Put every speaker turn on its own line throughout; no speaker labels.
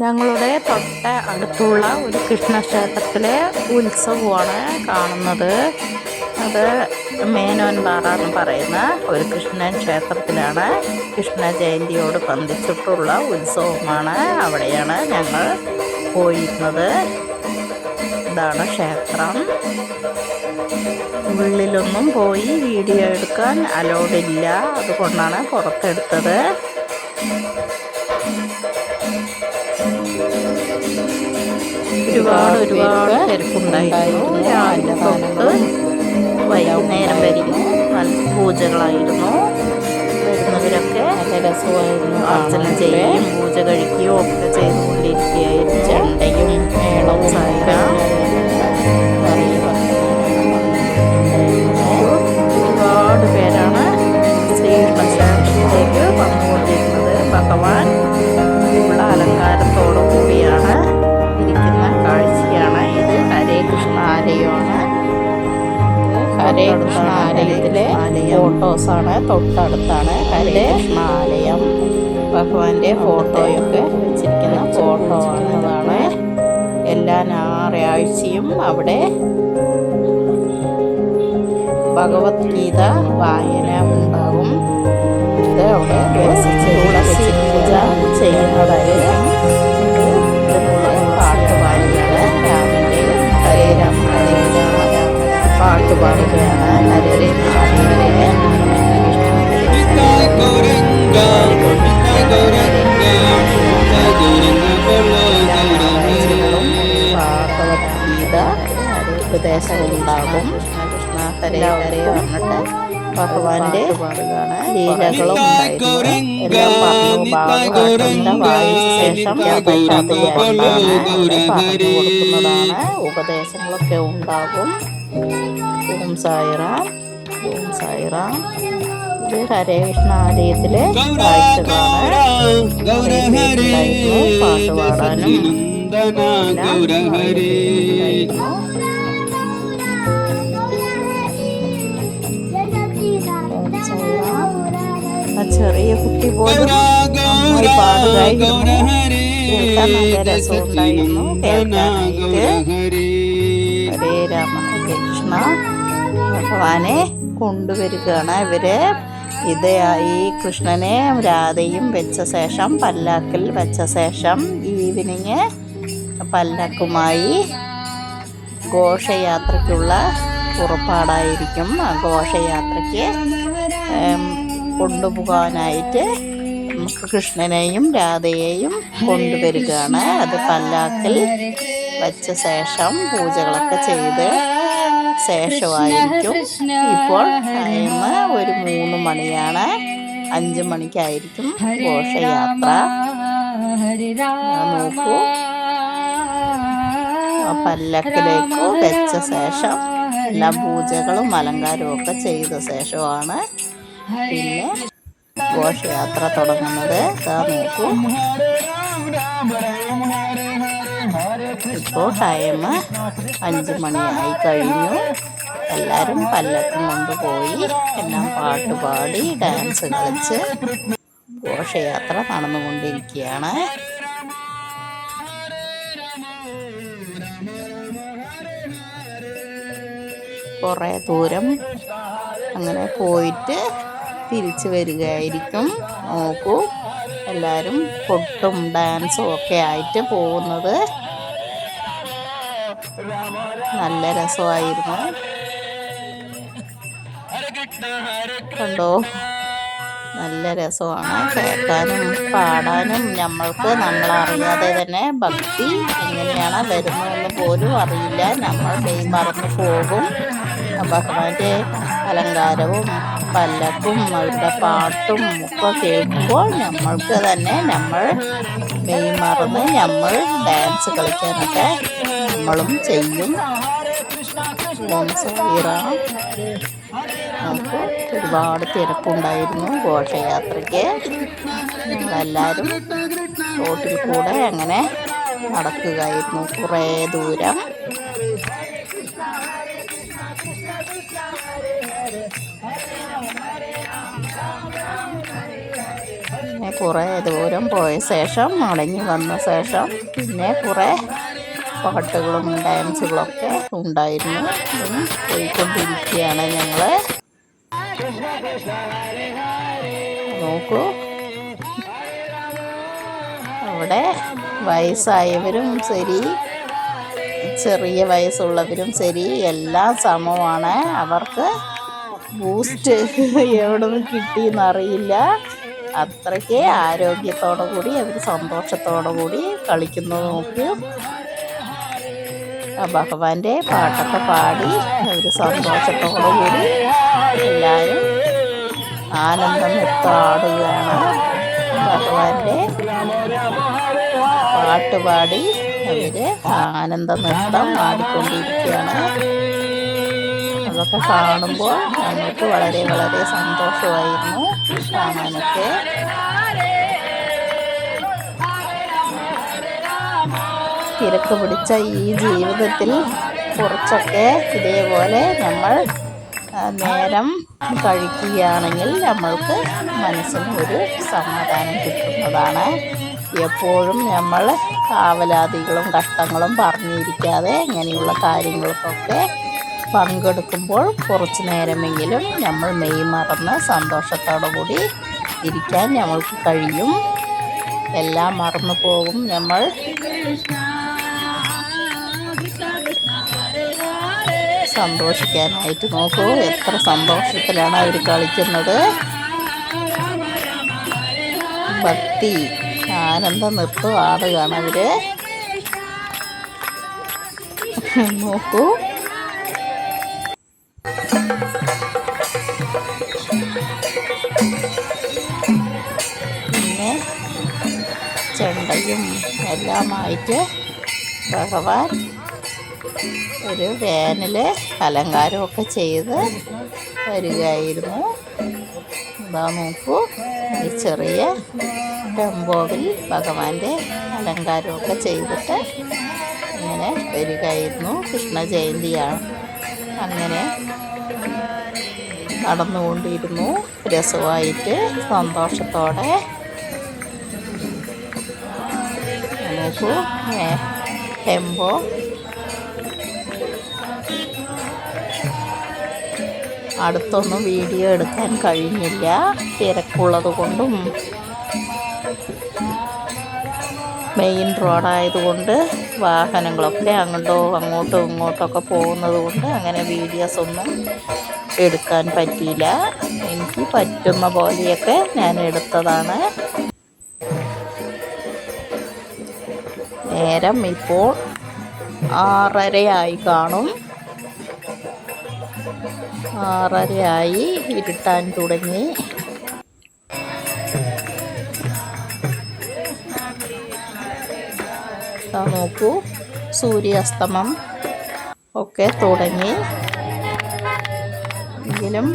ഞങ്ങളുടെ തൊട്ട അടുത്തുള്ള ഒരു കൃഷ്ണക്ഷേത്രത്തിലെ ഉത്സവമാണ് കാണുന്നത്. അത് മേനോൻപാറ എന്ന് പറയുന്ന ഒരു കൃഷ്ണൻ ക്ഷേത്രത്തിലാണ് കൃഷ്ണ ജയന്തിയോട് ബന്ധിച്ചിട്ടുള്ള ഉത്സവമാണ്. അവിടെയാണ് ഞങ്ങൾ പോയിരുന്നത്. ഇതാണ് ക്ഷേത്രം. ഉള്ളിലൊന്നും പോയി വീഡിയോ എടുക്കാൻ അലോഡ് ഇല്ല. അതുകൊണ്ടാണ് പുറത്തെടുത്തത്. ഒരുപാട് ഒരുപാട് തിരക്കുണ്ടായിരുന്നു. രാവിലെ തൊട്ട് വൈകുന്നേരം നല്ല പൂജകളായിരുന്നു. വരുന്നവരൊക്കെ രസമായിരുന്നു. അർച്ചന ചെയ്യുകയും പൂജ കഴിക്കുകയും ഒക്കെ ചെയ്തുകൊണ്ടിരിക്കുകയായിരുന്നു. ചെണ്ടയും മേളവും സൈന ഹരേ ആലയത്തിലെ ഫോട്ടോസാണ്. തൊട്ടടുത്താണ് ഹരേ ആലയം ഭഗവാന്റെ ഫോട്ടോയൊക്കെ വെച്ചിരിക്കുന്ന ഫോട്ടോ ആണ് അതാണ് എല്ലാ ഞായറാഴ്ചയും അവിടെ ഭഗവത്ഗീത വായന ഉണ്ടാകും ഇത് അവിടെ തുളസി പൂജ ചെയ്യുന്നതായിരിക്കും. ഉണ്ടാകും. ഭഗവാന്റെ ലീലകളും ഉണ്ടായിരുന്നു. എല്ലാം പറഞ്ഞു ഭാഗവതത്തിന്റെ പറഞ്ഞു കൊടുക്കുന്നതാണ്. ഉപദേശങ്ങളൊക്കെ ഉണ്ടാകും. ഓം സായിറാം ഓം സായിറാം. ഇത് ഹരേ കൃഷ്ണ ആലയത്തിലെ കാഴ്ചകളാണ്. പാട്ട് പാടാനും
Nandana
ചെറിയ കുട്ടി പോലും നന്നായി പാടുകയായിരുന്നു രാമ കൃഷ്ണ ഭഗവാനെ കൊണ്ടുവരികയാണ്. ഇവർ ഇത് ഈ കൃഷ്ണനെ രാധയും വെച്ച ശേഷം പല്ലാക്കിൽ വെച്ച ശേഷം ഈവനിങ് പല്ലക്കുമായി ഘോഷയാത്രയ്ക്കുള്ള പുറപ്പാടായിരിക്കും. ഘോഷയാത്രയ്ക്ക് കൊണ്ടുപോകാനായിട്ട് നമുക്ക് കൃഷ്ണനെയും രാധയെയും കൊണ്ടുവരികയാണ്. അത് പല്ലാക്കിൽ വച്ച ശേഷം പൂജകളൊക്കെ ചെയ്ത് ശേഷമായിരിക്കും. ഇപ്പോൾ ടൈം ഒരു മൂന്ന് മണിയാണ്. അഞ്ച് മണിക്കായിരിക്കും ഘോഷയാത്ര. നോക്കൂ. പല്ലക്കിലേക്ക് വെച്ച ശേഷം എല്ലാ പൂജകളും അലങ്കാരവും ഒക്കെ ചെയ്ത ശേഷമാണ് പിന്നെ ഘോഷയാത്ര തുടങ്ങുന്നത് നോക്കൂ. ഇപ്പോൾ ടൈം അഞ്ച് മണിയായി കഴിഞ്ഞു. എല്ലാവരും പല്ലക്കും കൊണ്ടുപോയി എല്ലാം പാട്ട് പാടി ഡാൻസ് കളിച്ച് ഘോഷയാത്ര നടന്നുകൊണ്ടിരിക്കുകയാണ്. കുറേ ദൂരം അങ്ങനെ പോയിട്ട് തിരിച്ചു വരികയായിരിക്കും. നോക്കൂ. എല്ലാവരും കൊട്ടും ഡാൻസും ഒക്കെ ആയിട്ട് പോകുന്നത്. നല്ല രസമായിരുന്നു. കണ്ടോ? നല്ല രസമാണ്. കേൾക്കാനും പാടാനും നമ്മൾക്ക് നമ്മളറിയാതെ തന്നെ ഭക്തി എങ്ങനെയാണ് വരുന്നതെന്ന് പോലും അറിയില്ല. നമ്മൾ മറന്നു പോകും. ഭഗവാന്റെ അലങ്കാരവും പല്ലക്കും അവരുടെ പാട്ടും ഒക്കെ കേൾക്കുമ്പോൾ നമ്മൾക്ക് തന്നെ നമ്മൾ മെയ് മറന്ന് നമ്മൾ ഡാൻസ് കളിക്കാനൊക്കെ നമ്മളും ചെയ്യും. നമുക്ക് ഒരുപാട് തിരക്കുണ്ടായിരുന്നു ഘോഷയാത്രയ്ക്ക്. എല്ലാവരും റോട്ടിൽ കൂടെ അങ്ങനെ നടക്കുകയായിരുന്നു കുറേ ദൂരം. കുറേ ദൂരം പോയ ശേഷം മടങ്ങി വന്ന ശേഷം പിന്നെ കുറേ പാട്ടുകളും ഡാൻസുകളൊക്കെ ഉണ്ടായിരുന്നു. പോയിക്കൊണ്ടിരിക്കുകയാണ് ഞങ്ങൾ നോക്കൂ. അവിടെ വയസ്സായവരും ശരി ചെറിയ വയസ്സുള്ളവരും ശരി എല്ലാം സമമാണ്. അവർക്ക് ബൂസ്റ്റ് എവിടെ നിന്ന് കിട്ടിയെന്നറിയില്ല അത്രയ്ക്ക് ആരോഗ്യത്തോടു കൂടി അവർ സന്തോഷത്തോടു കൂടി കളിക്കുന്നത് നോക്കി. ഭഗവാന്റെ പാട്ടൊക്കെ പാടി അവർ സന്തോഷത്തോടു കൂടി എല്ലാവരും ആനന്ദം എത്താടുകയാണ് ഭഗവാന്റെ പാട്ട് പാടി അവർ ആനന്ദ നൃത്തം പാടിക്കൊണ്ടിരിക്കുകയാണ് അതൊക്കെ കാണുമ്പോൾ നമുക്ക് വളരെ വളരെ സന്തോഷമായിരുന്നു. കാണാനൊക്കെ തിരക്ക് പിടിച്ച ഈ ജീവിതത്തിൽ കുറച്ചൊക്കെ ഇതേപോലെ നമ്മൾ നേരം കഴിക്കുകയാണെങ്കിൽ നമ്മൾക്ക് മനസ്സിന് ഒരു സമാധാനം കിട്ടുന്നതാണ്. എപ്പോഴും നമ്മൾ കാവലാദികളും കഷ്ടങ്ങളും പറഞ്ഞിരിക്കാതെ ഇങ്ങനെയുള്ള കാര്യങ്ങൾക്കൊക്കെ പങ്കെടുക്കുമ്പോൾ കുറച്ച് നേരമെങ്കിലും നമ്മൾ മെയ് മറന്ന് സന്തോഷത്തോടു കൂടി ഇരിക്കാൻ നമ്മൾക്ക് കഴിയും. എല്ലാം മറന്നു പോകും നമ്മൾ. സന്തോഷിക്കാനായിട്ട് നോക്കൂ എത്ര സന്തോഷത്തിലാണ് അവർ കളിക്കുന്നത്. ഭക്തി ആനന്ദ നൃത്തം ആടുകയാണ് അവർ നോക്കൂ. ചെണ്ടയും എല്ലാമായിട്ട് ഭഗവാൻ ഒരു വേനൽ അലങ്കാരമൊക്കെ ചെയ്ത് വരികയായിരുന്നു. ഇതാ നോക്കൂ ഈ ചെറിയ ടെമ്പോവിൽ ഭഗവാന്റെ അലങ്കാരമൊക്കെ ചെയ്തിട്ട് ഇങ്ങനെ വരികയായിരുന്നു. കൃഷ്ണ ജയന്തിയാണ് അങ്ങനെ നടന്നുകൊണ്ടിരുന്നു. രസമായിട്ട് സന്തോഷത്തോടെ നോക്കൂ ഏ, ടെമ്പോ അടുത്തൊന്നും വീഡിയോ എടുക്കാൻ കഴിഞ്ഞില്ല. തിരക്കുള്ളത് കൊണ്ടും മെയിൻ റോഡായതുകൊണ്ട് വാഹനങ്ങളൊക്കെ അങ്ങോട്ടോ അങ്ങോട്ടും ഇങ്ങോട്ടൊക്കെ പോകുന്നത് കൊണ്ട് അങ്ങനെ വീഡിയോസ് ഒന്നും എടുക്കാൻ പറ്റിയില്ല. എനിക്ക് പറ്റുന്ന പോലെയൊക്കെ ഞാൻ എടുത്തതാണ്. നേരം ഇപ്പോൾ ആറരയായി കാണും. ആറരയായി ഇരുട്ടാൻ തുടങ്ങി. നോക്കൂ സൂര്യാസ്തമം ഒക്കെ തുടങ്ങി. എങ്കിലും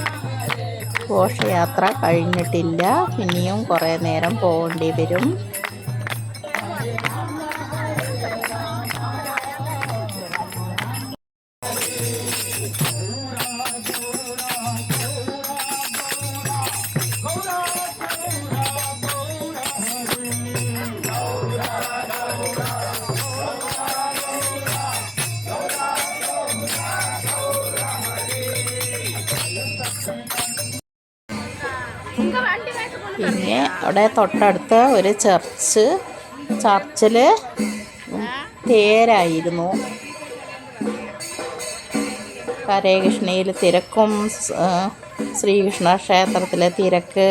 ഘോഷയാത്ര കഴിഞ്ഞിട്ടില്ല. ഇനിയും കുറേ നേരം പോകേണ്ടി വരും. പിന്നെ അവിടെ തൊട്ടടുത്ത് ഒരു ചർച്ച്. ചർച്ചിൽ തേരായിരുന്നു. കരകൃഷ്ണയിൽ തിരക്കും ശ്രീകൃഷ്ണ ക്ഷേത്രത്തിലെ തിരക്ക്.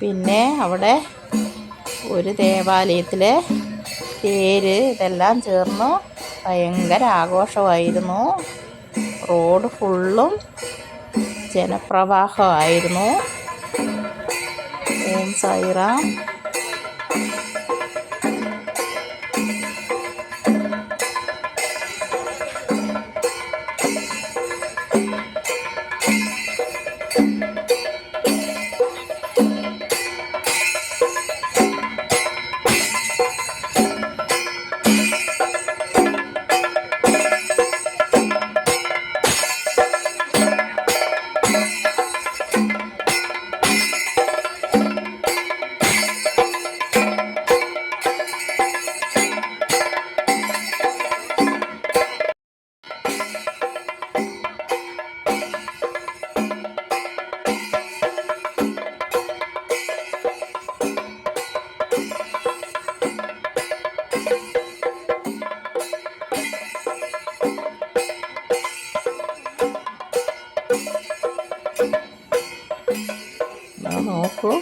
പിന്നെ അവിടെ ഒരു ദേവാലയത്തിലെ തേര് ഇതെല്ലാം ചേർന്ന്. ഭയങ്കര ആഘോഷമായിരുന്നു. റോഡ് ഫുള്ളും ജനപ്രവാഹമായിരുന്നു. cairan നോക്കൂ.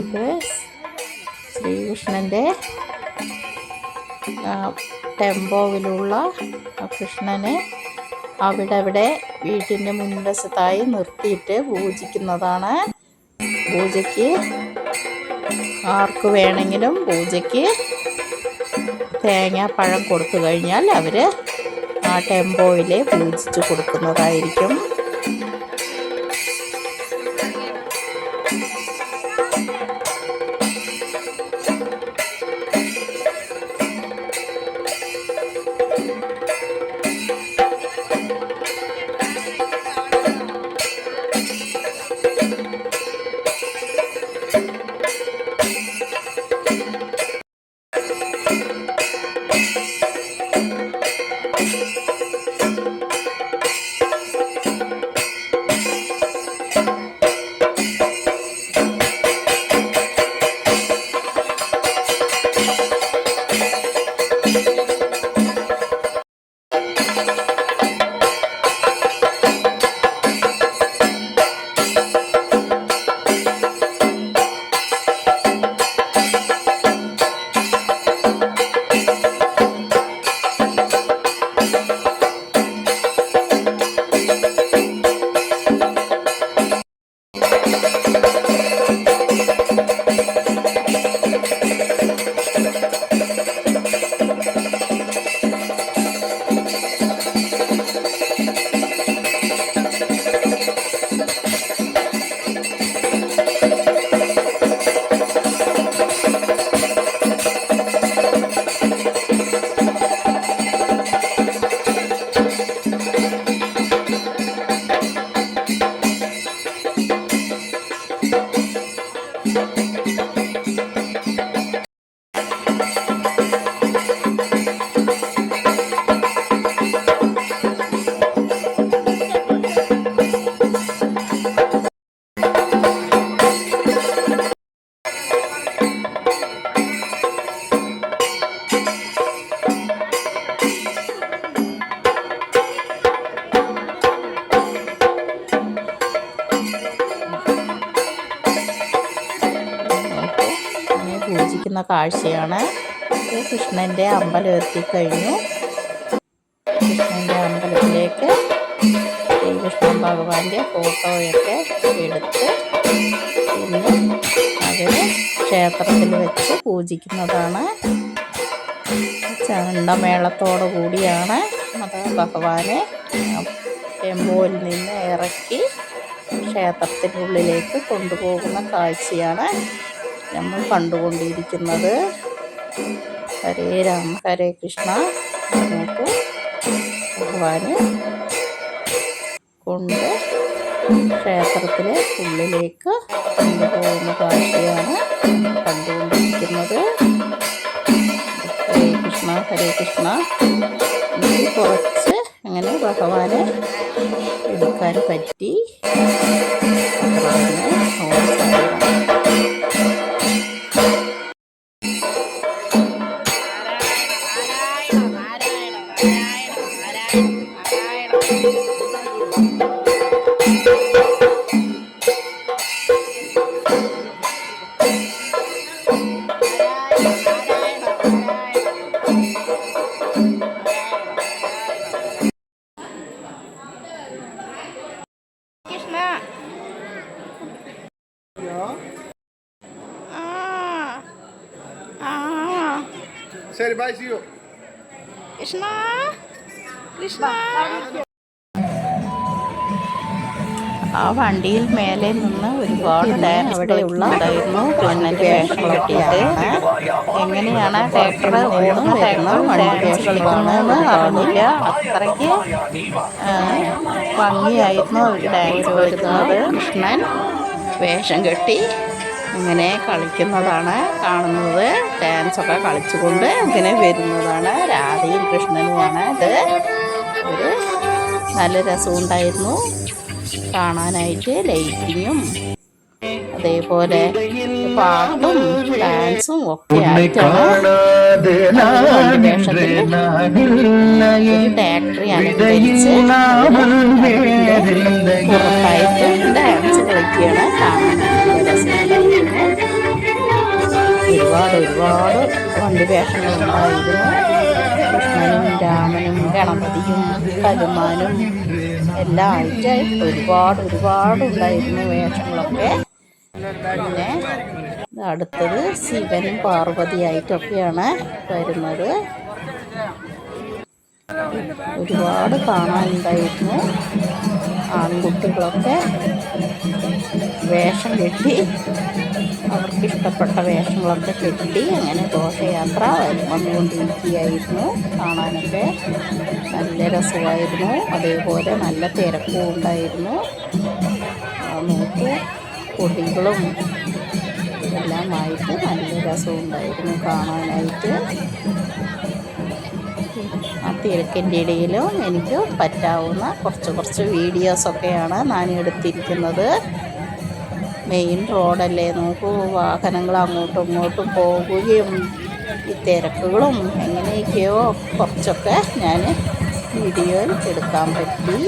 ഇത് ശ്രീകൃഷ്ണന്റെ ടെമ്പോവിലുള്ള കൃഷ്ണനെ അവിടെ അവിടെ വീട്ടിന്റെ മുൻവശത്തായി നിർത്തിയിട്ട് പൂജിക്കുന്നതാണ്. പൂജയ്ക്ക് ആർക്ക് വേണമെങ്കിലും പൂജയ്ക്ക് തേങ്ങാപ്പഴം കൊടുത്തു കഴിഞ്ഞാൽ അവർ ആ ടെമ്പോയിലെ പൂജിച്ച് കൊടുക്കുന്നതായിരിക്കും. ഇത് കൃഷ്ണന്റെ അമ്പലം എത്തിക്കഴിഞ്ഞു കൃഷ്ണന്റെ അമ്പലത്തിലേക്ക് ശ്രീകൃഷ്ണൻ ഭഗവാന്റെ ഫോട്ടോയൊക്കെ എടുത്ത് പിന്നെ അവർ ക്ഷേത്രത്തിൽ വെച്ച് പൂജിക്കുന്നതാണ്. ചണ്ടമേളത്തോടു കൂടിയാണ് അത് ഭഗവാനെ ടെമ്പോയിൽ നിന്ന് ഇറക്കി ക്ഷേത്രത്തിനുള്ളിലേക്ക് കൊണ്ടുപോകുന്ന കാഴ്ചയാണ്. നമ്മൾ കണ്ടുകൊണ്ടിരിക്കുന്നത്. ഹരേ രാമ ഹരേ കൃഷ്ണ. നമുക്ക് ഭഗവാന് കൊണ്ട് ക്ഷേത്രത്തിലെ ഉള്ളിലേക്ക് കൊണ്ടുപോകുന്ന കാഴ്ചയാണ് കണ്ടുകൊണ്ടിരിക്കുന്നത്. ഹരേ കൃഷ്ണ ഹരേ കൃഷ്ണ. എനിക്ക് കുറച്ച് അങ്ങനെ ഭഗവാനെ എടുക്കാൻ പറ്റി. അത്ര കൃഷ്ണ കൃഷ്ണ. ആ വണ്ടിയിൽ മേലെ നിന്ന് ഒരുപാട് ഡാൻസ് ഉണ്ടായിരുന്നു കണ്ണന്റെ വേഷം കെട്ടിയിട്ട് എങ്ങനെയാണ് ട്രാക്ടർ ഓടും വരുന്നത് വണ്ടി വേഷം കളിക്കുന്നതെന്ന് അറിഞ്ഞില്ല. അത്രയ്ക്ക് ഭംഗിയായിരുന്നു അവർ ഡാൻസ് കളിക്കുന്നത് കൃഷ്ണൻ വേഷം കെട്ടി ഇങ്ങനെ കളിക്കുന്നതാണ് കാണുന്നത്. ഡാൻസ് ഒക്കെ കളിച്ചുകൊണ്ട് ഇങ്ങനെ വരുന്നതാണ്. രാധയും കൃഷ്ണനുമാണ് ഇത്. ഒരു നല്ല രസമുണ്ടായിരുന്നു കാണാനായിട്ട് ലൈറ്റിങ്ങും അതേപോലെ പാട്ടും ഡാൻസും ഒക്കെ ആയിട്ടാണ് ഡാൻസ് കളിക്കുകയാണ് നാനില്ലയെ ഒരുപാട് ഒരുപാട് വണ്ടി വേഷങ്ങളുണ്ടായിരുന്നു കൃഷ്ണനും രാമനും ഗണപതിയും ഹനുമാനും എല്ലാം ആയിട്ട് ഒരുപാട് ഒരുപാട് ഉണ്ടായിരുന്നു വേഷങ്ങളൊക്കെ. പിന്നെ അടുത്തത് ശിവനും പാർവതിയായിട്ടൊക്കെയാണ് വരുന്നത്. ഒരുപാട് കാണാനുണ്ടായിരുന്നു. ആൺകുട്ടികളൊക്കെ വേഷം കെട്ടി അവർക്കിഷ്ടപ്പെട്ട വേഷങ്ങളൊക്കെ കെട്ടി അങ്ങനെ ഘോഷയാത്ര വന്നുകൊണ്ടിരിക്കുകയായിരുന്നു. കാണാനൊക്കെ നല്ല രസമായിരുന്നു. അതേപോലെ നല്ല തിരക്കും ഉണ്ടായിരുന്നു. നോക്കി കൊടികളും എല്ലാമായിട്ട് നല്ല രസമുണ്ടായിരുന്നു കാണാനായിട്ട്. ആ തിരക്കിന്റെ ഇടയിലും എനിക്ക് പറ്റാവുന്ന കുറച്ച് കുറച്ച് വീഡിയോസൊക്കെയാണ് ഞാൻ എടുത്തിരിക്കുന്നത് മെയിൻ റോഡല്ലേ നോക്കൂ വാഹനങ്ങൾ അങ്ങോട്ടും ഇങ്ങോട്ടും പോവുകയും ഈ തിരക്കുകളും എങ്ങനെയൊക്കെയോ കുറച്ചൊക്കെ ഞാൻ വീഡിയോയിൽ എടുക്കാൻ പറ്റി.